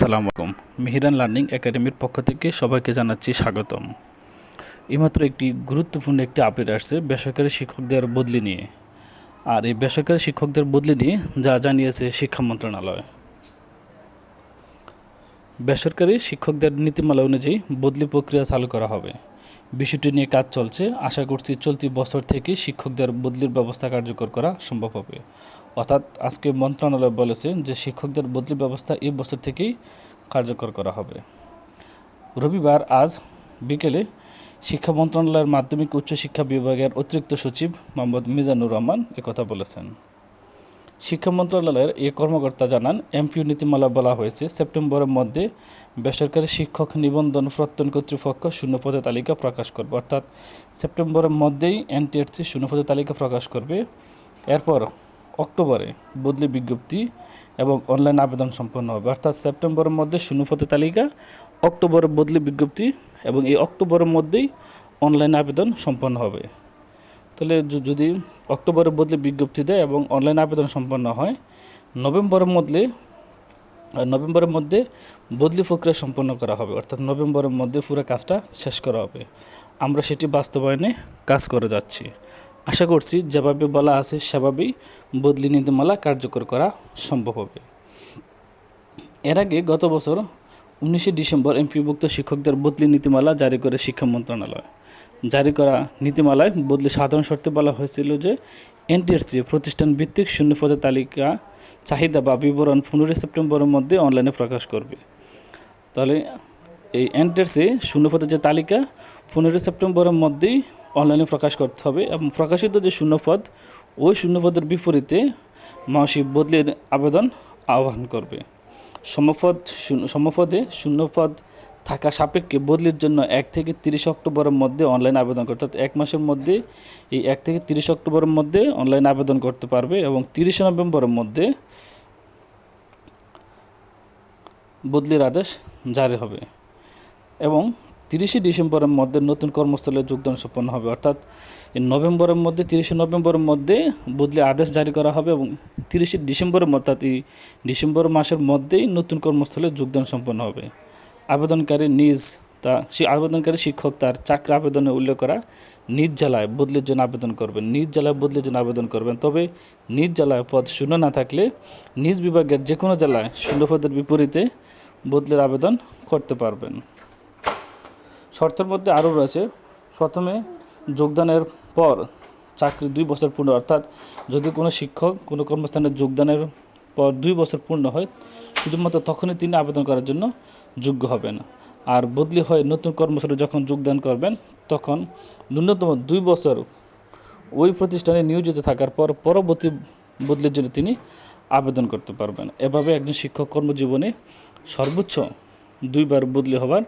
আসসালামু আলাইকুম। মিহিরান লার্নিং একাডেমির পক্ষ থেকে সবাইকে জানাচ্ছি স্বাগতম। এইমাত্র একটি গুরুত্বপূর্ণ একটি আপডেট আসছে বেসরকারি শিক্ষকদের বদলি নিয়ে। আর এই বেসরকারি শিক্ষকদের বদলি নিয়ে যা জানিয়েছে শিক্ষা মন্ত্রণালয়। বেসরকারি শিক্ষকদের নীতিমালা অনুযায়ী বদলি প্রক্রিয়া চালু করা হবে। বিষয়টি নিয়ে কাজ চলছে। আশা করছি চলতি বছর থেকে শিক্ষকদের বদলির ব্যবস্থা কার্যকর করা সম্ভব হবে। অর্থাৎ আজকে মন্ত্রণালয় বলেছে যে শিক্ষকদের বদলি ব্যবস্থা এই বছর থেকেই কার্যকর করা হবে। রবিবার আজ বিকেলে শিক্ষা মন্ত্রণালয়ের মাধ্যমিক উচ্চশিক্ষা বিভাগের অতিরিক্ত সচিব মোহাম্মদ মিজানুর রহমান একথা বলেছেন। শিক্ষা মন্ত্রণালয়ের এই কর্মকর্তা জানান, এমপিউ নীতিমালা বলা হয়েছে, সেপ্টেম্বরের মধ্যে বেসরকারি শিক্ষক নিবন্ধন প্রত্যয়ন কর্তৃপক্ষ শূন্যপদের তালিকা প্রকাশ করবে। অর্থাৎ সেপ্টেম্বরের মধ্যেই এনটিএসসি শূন্যপদের তালিকা প্রকাশ করবে। এরপর অক্টোবরে বদলি বিজ্ঞপ্তি এবং অনলাইন আবেদন সম্পন্ন হবে। অর্থাৎ সেপ্টেম্বরের মধ্যে শূন্যপদের তালিকা অক্টোবরে বদলি বিজ্ঞপ্তি এবং এই অক্টোবরের মধ্যেই অনলাইন আবেদন সম্পন্ন হবে। তাহলে যদি অক্টোবরের বদলে বিজ্ঞপ্তি দেয় এবং অনলাইন আবেদন সম্পন্ন হয়, নভেম্বরের মধ্যে নভেম্বরের মধ্যে বদলি প্রক্রিয়া সম্পন্ন করা হবে। অর্থাৎ নভেম্বরের মধ্যে পুরো কাজটা শেষ করা হবে। আমরা সেটি বাস্তবায়নে কাজ করে যাচ্ছি। আশা করছি যেভাবে বলা আছে, সেভাবেই বদলি নীতিমালা কার্যকর করা সম্ভব হবে। এর আগে গত বছর উনিশে ডিসেম্বর এমপিভুক্ত শিক্ষকদের বদলি নীতিমালা জারি করে শিক্ষা মন্ত্রণালয়। জারি করা নীতিমালায় বদলি সাধারণ শর্তে বলা হয়েছিল যে এনটিএসসি প্রতিষ্ঠান ভিত্তিক শূন্য পদের তালিকা, চাহিদা বা বিবরণ পনেরোই সেপ্টেম্বরের মধ্যে অনলাইনে প্রকাশ করবে। তাহলে এই এনটিএসসি শূন্য পদের যে তালিকা, পনেরোই সেপ্টেম্বরের মধ্যেই অনলাইনে প্রকাশ করতে হবে এবং প্রকাশিত যে শূন্যপদ, ওই শূন্যপদের বিপরীতে মাসিক বদলির আবেদন আহ্বান করবে। সমপদ সমপদে শূন্যপদ থাকা সাপেক্ষে বদলির জন্য এক থেকে তিরিশ অক্টোবরের মধ্যে অনলাইন আবেদন করতে অর্থাৎ এক মাসের মধ্যে এই এক থেকে তিরিশ অক্টোবরের মধ্যে অনলাইন আবেদন করতে পারবে এবং তিরিশে নভেম্বরের মধ্যে বদলির আদেশ জারি হবে। এবং তিরিশে ডিসেম্বরের মধ্যে নতুন কর্মস্থলে যোগদান সম্পন্ন হবে। অর্থাৎ নভেম্বরের মধ্যে, তিরিশে নভেম্বরের মধ্যে বদলি আদেশ জারি করা হবে এবং তিরিশে ডিসেম্বরের অর্থাৎ এই ডিসেম্বর মাসের মধ্যেই নতুন কর্মস্থলে যোগদান সম্পন্ন হবে। আবেদনকারী নিজ তা, সে আবেদনকারী শিক্ষক তার চাকরি আবেদনে উল্লেখ করা নিজ জেলায় বদলির জন্য আবেদন করবেন, নিজ জেলায় বদলির জন্য আবেদন করবেন। তবে নিজ জেলায় পদ শূন্য না থাকলে নিজ বিভাগের যে কোনো জেলায় শূন্য পদের বিপরীতে বদলির আবেদন করতে পারবেন। শর্তের মধ্যে আরও রয়েছে, প্রথমে যোগদানের পর চাকরি দুই বছর পূর্ণ, অর্থাৎ যদি কোনো শিক্ষক কোনো কর্মস্থানে যোগদানের পর দুই বছর পূর্ণ হয়, শুধুমাত্র তখনই তিনি আবেদন করার জন্য যোগ্য হবেন। আর বদলি হয়ে নতুন কর্মস্থলে যখন যোগদান করবেন, তখন ন্যূনতম দুই বছর ওই প্রতিষ্ঠানে নিয়োজিত থাকার পর পরবর্তী বদলির জন্য তিনি আবেদন করতে পারবেন। এভাবে একজন শিক্ষক কর্মজীবনে সর্বোচ্চ দুইবার বদলি হওয়ার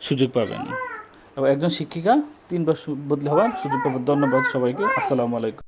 সুযোগ পাবেন। এবং একজন শিক্ষিকা, তিন বছর বদলি হওয়ার সুযোগ পাবেন। ধন্যবাদ সবাইকে। আসসালামু আলাইকুম।